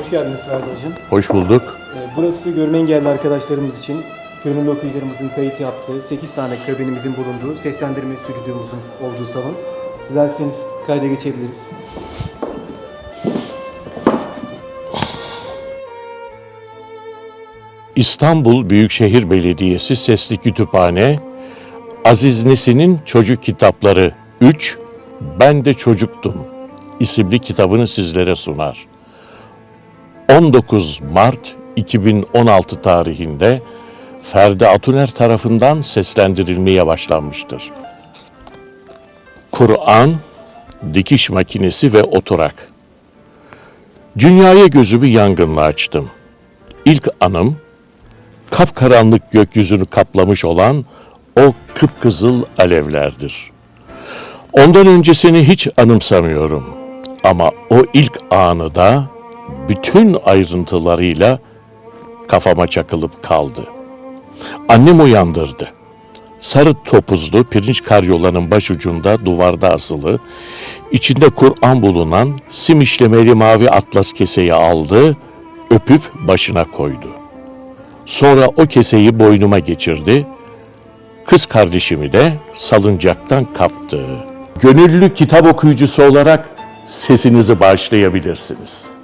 Hoş geldiniz Ferdi. Hoş bulduk. Ee, Burası görme engelli arkadaşlarımız için gönüllü okuyucularımızın kayıt yaptığı 8 tane kabinimizin bulunduğu seslendirme stüdyomuzun olduğu salon. Dilerseniz kayda geçebiliriz. İstanbul Büyükşehir Belediyesi Sesli Kütüphane, Aziz Nesin'in Çocuk Kitapları 3, Ben de Çocuktum isimli kitabını sizlere sunar. 19 Mart 2016 tarihinde Ferdi Atuner tarafından seslendirilmeye başlanmıştır. Kur'an, dikiş makinesi ve oturak. Dünyaya gözümü yangınla açtım. İlk anım kapkaranlık gökyüzünü kaplamış olan o kıpkızıl alevlerdir. Ondan öncesini hiç anımsamıyorum. Ama o ilk anı da bütün ayrıntılarıyla kafama çakılıp kaldı. Annem uyandırdı. Sarı topuzlu pirinç karyolanın başucunda duvarda asılı, içinde Kur'an bulunan sim işlemeli mavi atlas keseyi aldı, öpüp başına koydu. Sonra o keseyi boynuma geçirdi, kız kardeşimi de salıncaktan kaptı. Gönüllü kitap okuyucusu olarak sesinizi bağışlayabilirsiniz.